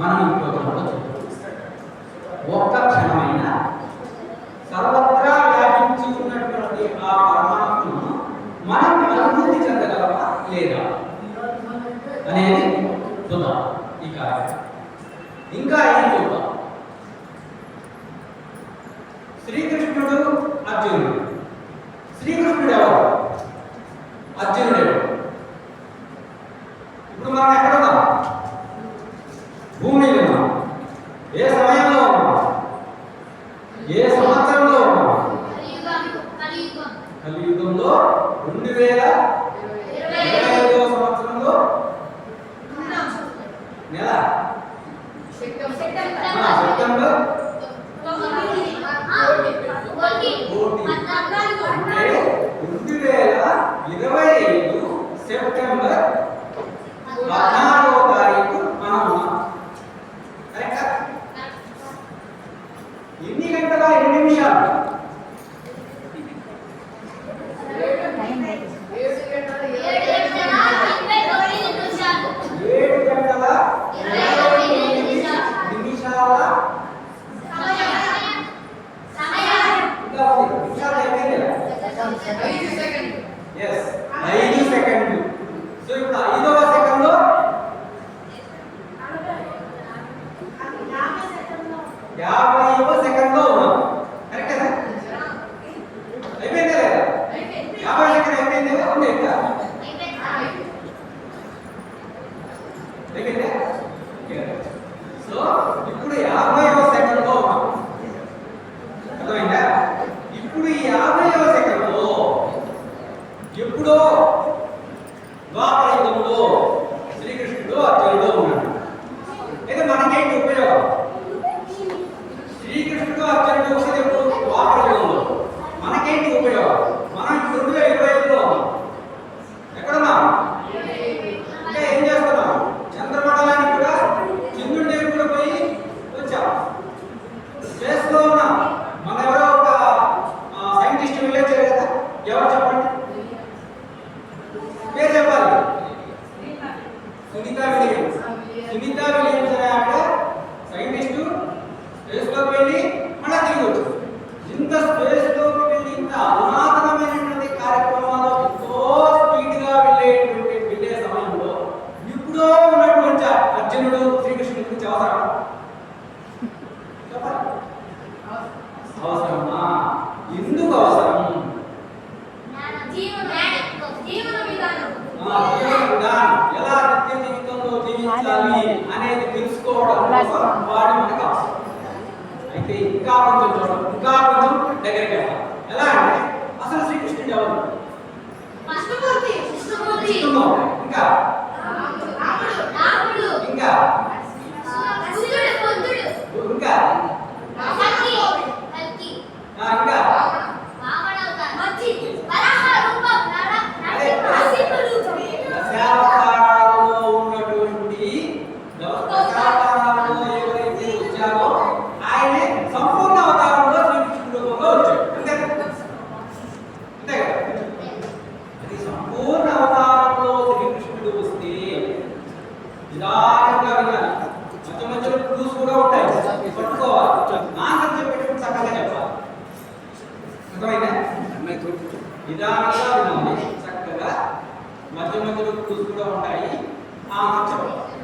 మనం ఇంకో చోట ఒక్క క్షణమైన సర్వత్రా వ్యాపించి ఉన్నటువంటి ఆ పరమాత్మను మనం అనుభూతి చెందగలమా లేదా అనేది చూద్దాం ఈ కార్యం. ఇంకా ఏం చూద్దాం? శ్రీకృష్ణుడు అర్జునుడు. శ్రీకృష్ణుడు ఎవరు? అర్జునుడు. ఎవరు ఇప్పుడు మన కలియుగంలో రెండు వేల ఇరవై ఐదవ సంవత్సరంలో? నెల? సెప్టెంబర్. రెండు వేల ఇరవై ఐదు సెప్టెంబర్ పద్నాలుగో తారీఖు మనం ఎన్ని గంటల? ఎన్ని నిమిషాలు ఏడు గంటల నిమిషాల ఇంకా ఉంది నిమిషాలు అయిపోయింది ఎస్ ఐదు సెకండ్లు సో ఇప్పుడు ఐదవ సెకండ్లో యాభైవ సెకండ్లో ఉన్నాం కరెక్టేనా అయిపోయిందా లేదా యాభై సెకండ్ అయిపోయింది కదా ఉంది ఇంకా అయిపోయిందా సో ఇప్పుడు యాభైవ సెకండ్లో అర్థమైందా? ఇప్పుడు ఈ యాభైవ సెకండ్లో ఎప్పుడో ద్వాపర యుగంలో శ్రీకృష్ణుడు అర్జునుడు ఉన్నాడు అయితే మనకేంటి ఉపయోగం శ్రీకృష్ణుడు అర్జునుడు వచ్చేది ఎప్పుడు ద్వాపర యుగంలో మనకేంటి ఉపయోగం మనం ఇప్పుడు రెండు వేల ఇరవై ఐదులో ఉన్నాం ఎక్కడున్నాం ఇంకా ఏం చేస్తున్నాం చంద్రమండలానికి కూడా చంద్రుడి దగ్గర కూడా పోయి వచ్చాం స్పేస్లో ఉన్నాం మన ఎవరో ఒక సైంటిస్ట్ వెళ్ళొచ్చారు కదా ఎవరు చెప్పండి పేరు చెప్పాలి సునీత విలియమ్స్. సునీత విలియమ్స్ అనే ఆవిడ సైంటిస్టు స్పేస్లోకి వెళ్ళి మళ్ళీ తిరిగి వచ్చారు ఇంత స్పేస్లోకి వెళ్ళి ఇంత అధునాతనమైనటువంటి కార్యక్రమాలు ఎంతో స్పీడ్గా వెళ్ళేటువంటి వెళ్ళే సమయంలో ఇప్పుడో ఉన్నటువంటి అర్జునుడు శ్రీకృష్ణుడి గురించి అవసరం చెప్పాలి అవసరమా ఎందుకు అవసరం ఆ జీవన విధానం ఎలా నిత్య జీవితంలో జీవించాలి అనేది తెలుసుకోవడం వాడు మనకు అవసరం. అయితే ఇంకా కొంచెం చూడండి ఇంకా కొంచెం దగ్గరికి వెళ్దాం. ఎలా అంటే అసలు శ్రీకృష్ణుడు ఎవరు? ఇంకా నిదానంగా వినాలి మధ్య మధ్యలో క్లూస్ కూడా ఉంటాయి. పట్టుకోవాలి. ఆన్సర్ చెప్పేటప్పుడు చక్కగా చెప్పాలి. అర్థమైందా? నిదానంగా వినాలి చక్కగా మధ్య మధ్యలో క్లూస్ కూడా ఉంటాయి. ఆన్సర్ చెప్పాలి